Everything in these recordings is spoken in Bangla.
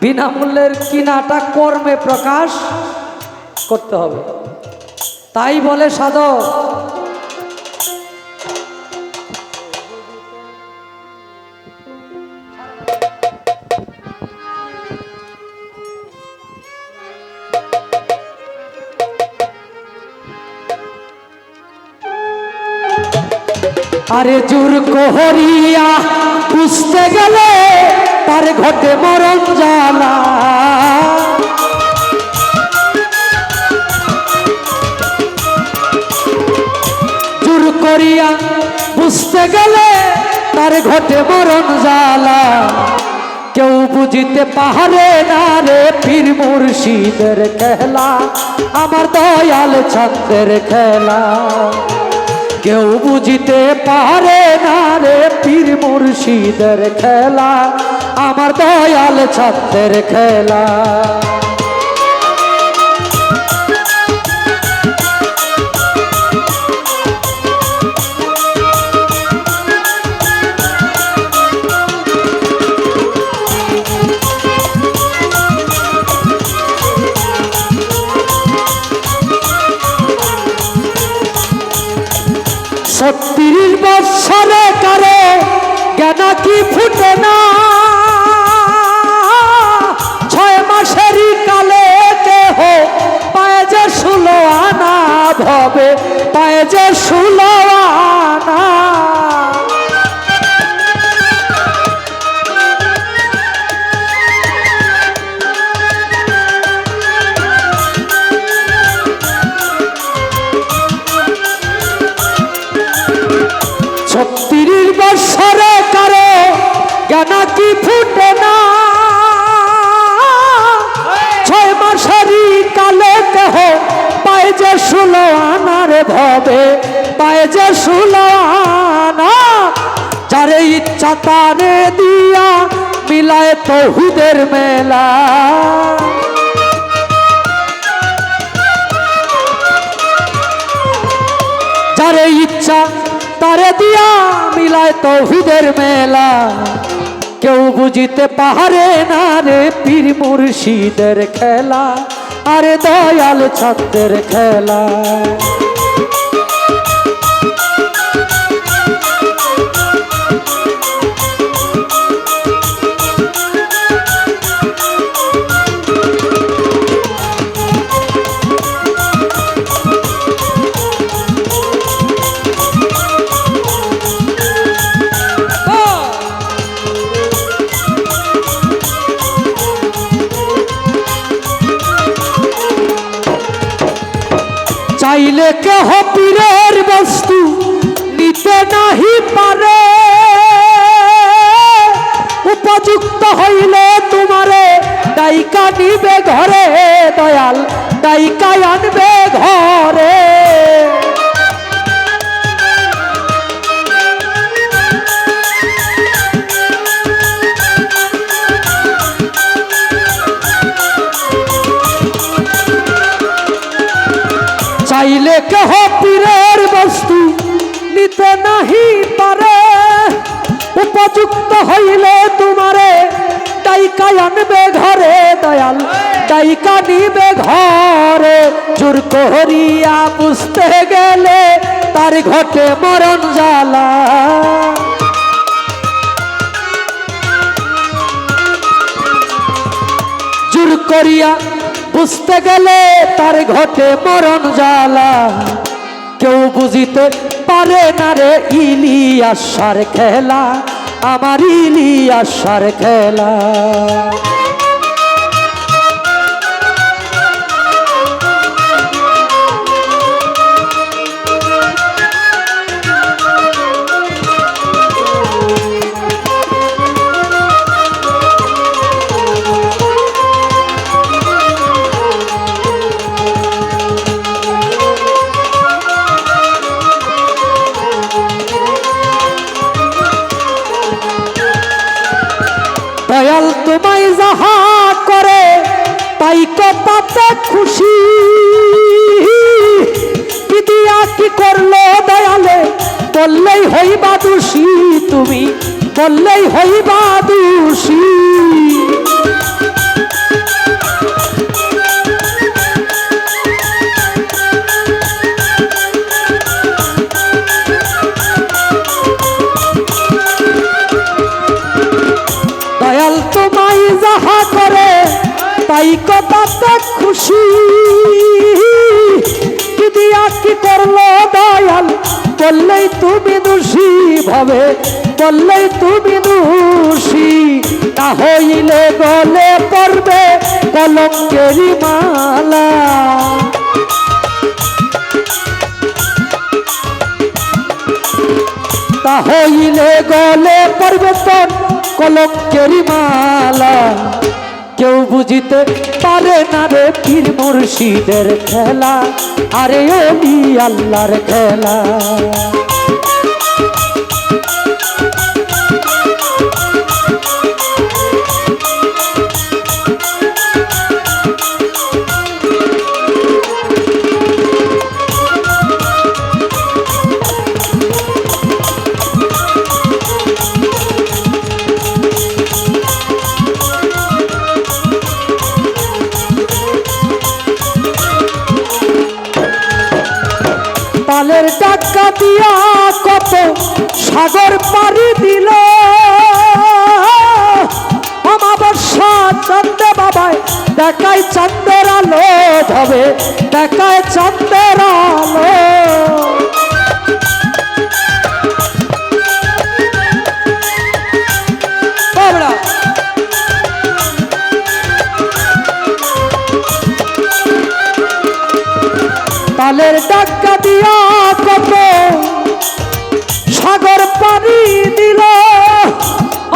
বিনামূল্যের কিনাটা কর্মে প্রকাশ করতে হবে। তাই বলে সাধক। আরে জোর কোহরিয়া বুঝতে গেলে তার ঘটে মরণ জ্বালা জোর করিয়া বুঝতে গেলে তার ঘটে মরণ জ্বালা কেউ বুঝিতে পাহাড়ে না রে পীর মুর্শিদের খেলা, আমার দয়াল ছন্দের খেলা। কেউ বুঝিতে পারে না রে পীর মুর্শিদের খেলা আমার দয়াল ছন্দের খেলা। ছত্রিশ বৎসরে কারে জ্ঞান কি ফুটে না? ভবে পায়ে যে আনা। যে ষোলো আনার ভবে পায়ে যে ষোলো আনা, যারে ইচ্ছা তারে দিয়া মিলায় তহুদের মেলা। যারে ইচ্ছা তারে দিয়া মিলায় তৌহিদের মেলা। কেউ বুঝিতে পাহাড়ে না রে পীর মুর্শিদের খেলা। আরে দয়াল ছাত্রের খেলা। কেহ পীরের বস্তু নিতে নাহি পারে। উপযুক্ত হইলে তোমারে ডাইকা নিবে ঘরে দয়াল। চাইলে কেহ পীরের বস্তু নিতে নাহি পারে। উপযুক্ত হইলে তোমারে ডাইকা আনবে ঘরে দয়াল, ডাইকা নিবে ঘরে। জোর করিয়া বুঝতে গেলে তার ঘটে মরণ জ্বালা। জোর করিয়া বুঝতে গেলে তার ঘটে মরণ জ্বালা। কেউ বুঝিতে পারে না রে ইলিয়াসার খেলা, আমার ইলিয়াসার খেলা। তাতে খুশি। পিদিয়া কি করল দয়ালে? বললেই হইবা দোষী তুমি, বললেই হইবা দোষী। তাই কথা খুশি। কি দিয়া কি করল দয়াল, বললেই তুমি দোষী ভাবে, বললেই তুমি দোষী। না হইলে গলে পড়বে কলঙ্কেরি মালা। তা হইলে গলে পরিবর্তন কলঙ্কেরি মালা। কেউ বুঝিতে পারে না রে পীর মুর্শিদের খেলা। আরে ওলি আল্লাহর খেলা। কত সাগর পাড়ি দিল। অমাবস্যা চন্দ্র বাবায় দেখায় চন্দ্রের আলো ধবে দেখায় চন্দ্রের আলো। তালের ডাক্কা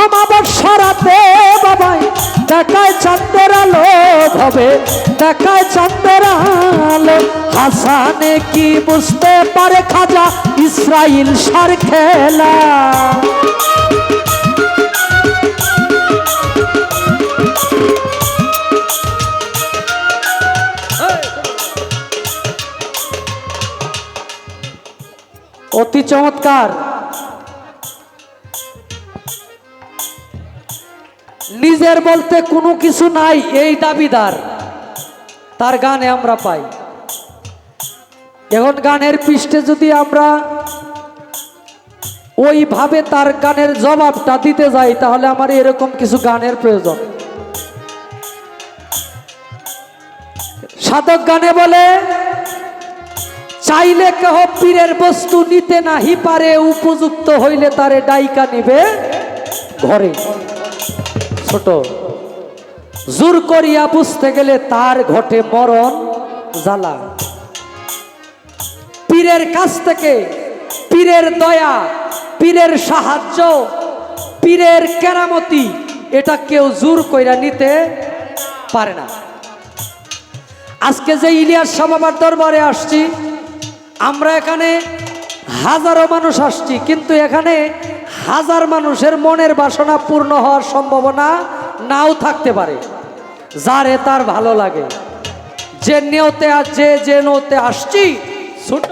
অমাবস্যা রাতে বাবাই, দেখায় চাঁদের আলো হবে দেখায় চাঁদের আলো। হাসানে কি বুঝতে পারে খাজা ইসরাইল সার খেলা? অতি চমৎকার। নিজের বলতে কোনো কিছু নাই, এই দাবিদার। তার গানে আমরা পাই। এখন গানের পৃষ্ঠে যদি আমরা ওইভাবে তার গানের জবাবটা দিতে যাই, তাহলে আমার এরকম কিছু গানের প্রয়োজন। সাধক গানে বলে, চাইলে কেহ পীরের বস্তু নিতে নাহি পারে, উপযুক্ত হইলে তারে ডাইকা নিবে ঘরে। ছোট। জোর করিয়া বুঝতে গেলে তার ঘটে মরণ জ্বালা। পীরের কাছ থেকে পীরের দয়া, পীরের সাহায্য, পীরের কেরামতি, এটা কেউ জোর কইরা নিতে পারে না। আজকে যে ইলিয়াস সাবাবার দরবারে আসছি, আমরা এখানে হাজারো মানুষ আসছি, কিন্তু এখানে হাজার মানুষের মনের বাসনা পূর্ণ হওয়ার সম্ভাবনা নাও থাকতে পারে। যারে তার ভালো লাগে। যে নেওতে যে যে নৌতে আসছি, ছোট।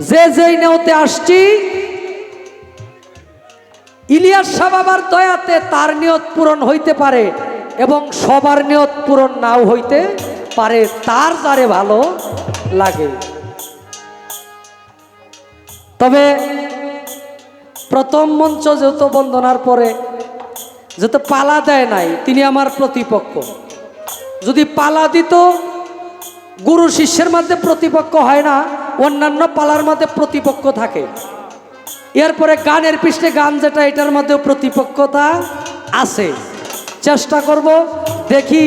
যে, যেই নেওতে আসছি, ইলিয়াস সাবাবার দয়াতে তার নিয়ত পূরণ হইতে পারে এবং সবার নিয়ত পূরণ নাও হইতে পারে, তার যারে ভালো লাগে। তবে প্রথম মঞ্চ যেহেতু বন্দনার পরে, যেহেতু পালা দেয় নাই, তিনি আমার প্রতিপক্ষ। যদি পালা দিত, গুরু শিষ্যের মধ্যে প্রতিপক্ষ হয় না, অন্যান্য পালার মধ্যে প্রতিপক্ষ থাকে। এরপরে গানের পৃষ্ঠে গান যেটা, এটার মধ্যেও প্রতিপক্ষতা আছে। চেষ্টা করব, দেখি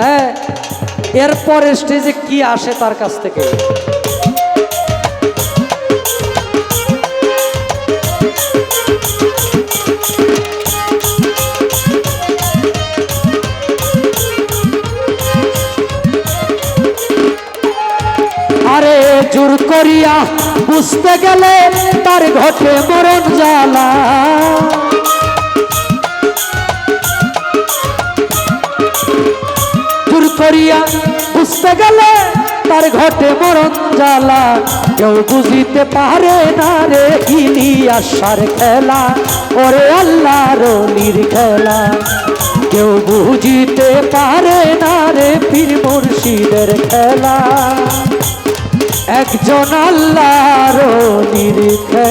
হ্যাঁ এরপরে স্টেজে কি আসে তার কাছ থেকে। আরে জোর করিয়া বুঝতে গেলে তার ঘটে মরণ জ্বালা। জোর করিয়া বুঝতে গেলে তার ঘটে মরণ জ্বালা। কেউ বুঝিতে পারে না রে ইলিয়াসার খেলা। ওরে আল্লাহর অলির খেলা। কেউ বুঝিতে পারে না রে পীর মুর্শিদের খেলা। একজন আল্লাহর নিরিখে